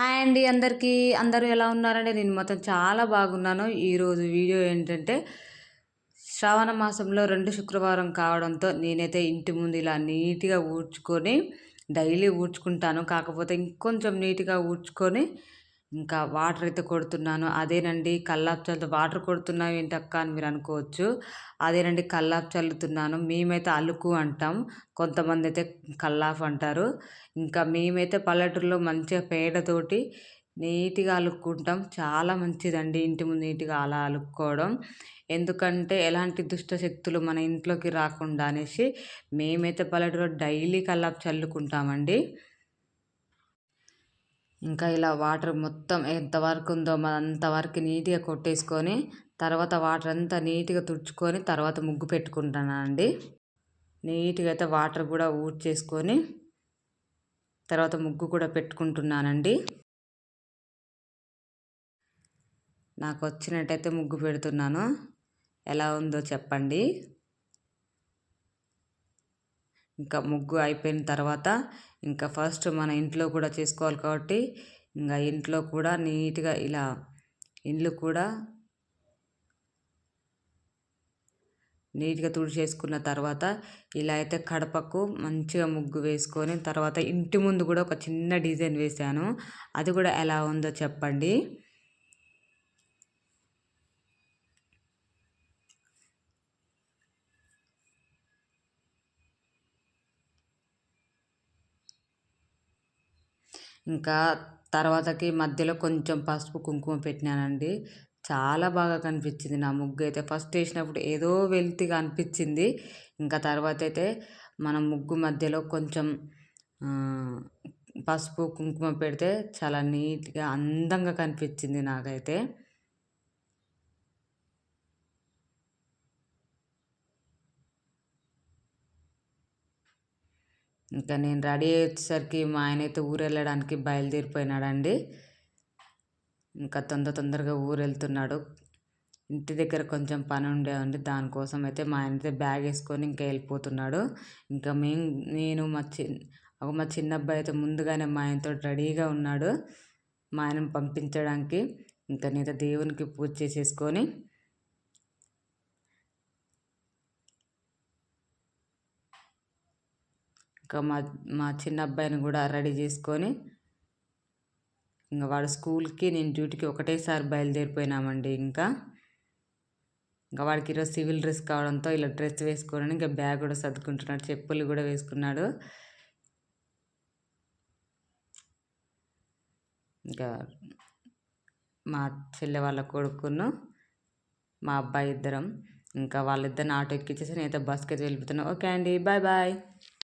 Hi అండి అందరికీ. అందరూ ఎలా ఉన్నారండి? నేను మొత్తం చాలా బాగున్నాను. ఈరోజు వీడియో ఏంటంటే శ్రావణ మాసంలో రెండు శుక్రవారం కావడంతో నేనైతే ఇంటి ముందు ఇలా నీట్గా ఊడ్చుకొని డైలీ ఊడ్చుకుంటాను. కాకపోతే ఇంకొంచెం నీట్గా ఊడ్చుకొని ఇంకా వాటర్ అయితే కొడుతున్నాను. అదేనండి కల్లాపు చల్లు వాటర్ కొడుతున్నావు ఏంటక్క అని మీరు అనుకోవచ్చు. అదేనండి కల్లాపు చల్లుతున్నాను. మేమైతే అలుకు అంటాం. కొంతమంది అయితే కల్లాఫ్ అంటారు. ఇంకా మేమైతే పల్లెటూరులో మంచిగా పేడతోటి నీట్గా అలుక్కుంటాం. చాలా మంచిదండి ఇంటి ముందు నీట్గా అలా అలుక్కోవడం. ఎందుకంటే ఎలాంటి దుష్ట శక్తులు మన ఇంట్లోకి రాకుండా అనేసి మేమైతే పల్లెటూరులో డైలీ కల్లాపు చల్లుకుంటామండి. ఇంకా ఇలా వాటర్ మొత్తం ఎంతవరకు ఉందో అంతవరకు నీట్గా కొట్టేసుకొని తర్వాత వాటర్ అంతా నీట్గా తుడుచుకొని తర్వాత ముగ్గు పెట్టుకుంటానండి నీట్గా అయితే వాటర్ కూడా ఊడ్చేసుకొని తర్వాత ముగ్గు కూడా పెట్టుకుంటున్నానండి. నాకు వచ్చినట్టయితే ముగ్గు పెడుతున్నాను. ఎలా ఉందో చెప్పండి. ఇంకా ముగ్గు అయిపోయిన తర్వాత ఇంకా ఫస్ట్ మన ఇంట్లో కూడా చేసుకోవాలి కాబట్టి ఇంకా ఇంట్లో కూడా నీట్గా ఇలా ఇల్లు కూడా నీట్గా తుడిచేసుకున్న తర్వాత ఇలా అయితే కడపకు మంచిగా ముగ్గు వేసుకొని తర్వాత ఇంటి ముందు కూడా ఒక చిన్న డిజైన్ వేసాను. అది కూడా ఎలా ఉందో చెప్పండి. ఇంకా తర్వాతకి మధ్యలో కొంచెం పసుపు కుంకుమ పెట్టినానండి. చాలా బాగా కనిపించింది నా ముగ్గు అయితే ఫస్ట్ వేసినప్పుడు ఏదో వెల్తిగా అనిపించింది. ఇంకా తర్వాత అయితే మన ముగ్గు మధ్యలో కొంచెం పసుపు కుంకుమ పెడితే చాలా నీట్గా అందంగా కనిపించింది నాకైతే. ఇంకా నేను రెడీ అయ్యేసరికి మా ఆయన అయితే ఊరు వెళ్ళడానికి బయలుదేరిపోయినాడండి. ఇంకా తొందర తొందరగా ఊరు వెళ్తున్నాడు ఇంటి దగ్గర కొంచెం పని ఉండేవండి దానికోసం అయితే మా ఆయన అయితే బ్యాగ్ వేసుకొని ఇంకా వెళ్ళిపోతున్నాడు. ఇంకా మేము నేను మా చి మా చిన్న అబ్బాయి అయితే ముందుగానే మా ఆయనతో రెడీగా ఉన్నాడు. మా ఆయనను పంపించడానికి. ఇంకా నేనైతే దేవునికి పూజ చేసేసుకొని ఇంకా మా మా చిన్న అబ్బాయిని కూడా రెడీ చేసుకొని ఇంకా వాడు స్కూల్కి నేను డ్యూటీకి ఒకటేసారి బయలుదేరిపోయినామండి ఇంకా. ఇంకా వాడికి ఈరోజు సివిల్ డ్రెస్ కావడంతో ఇలా డ్రెస్ వేసుకొని ఇంకా బ్యాగ్ కూడా సర్దుకుంటున్నాడు చెప్పులు కూడా వేసుకున్నాడు. ఇంకా మా చెల్లె వాళ్ళ కొడుకును మా అబ్బాయి ఇద్దరం ఇంకా వాళ్ళిద్దరిని ఆటో ఎక్కించేసి నేనైతే బస్కి అయితే వెళ్ళిపోతున్నాను ఓకే అండి బాయ్ బాయ్.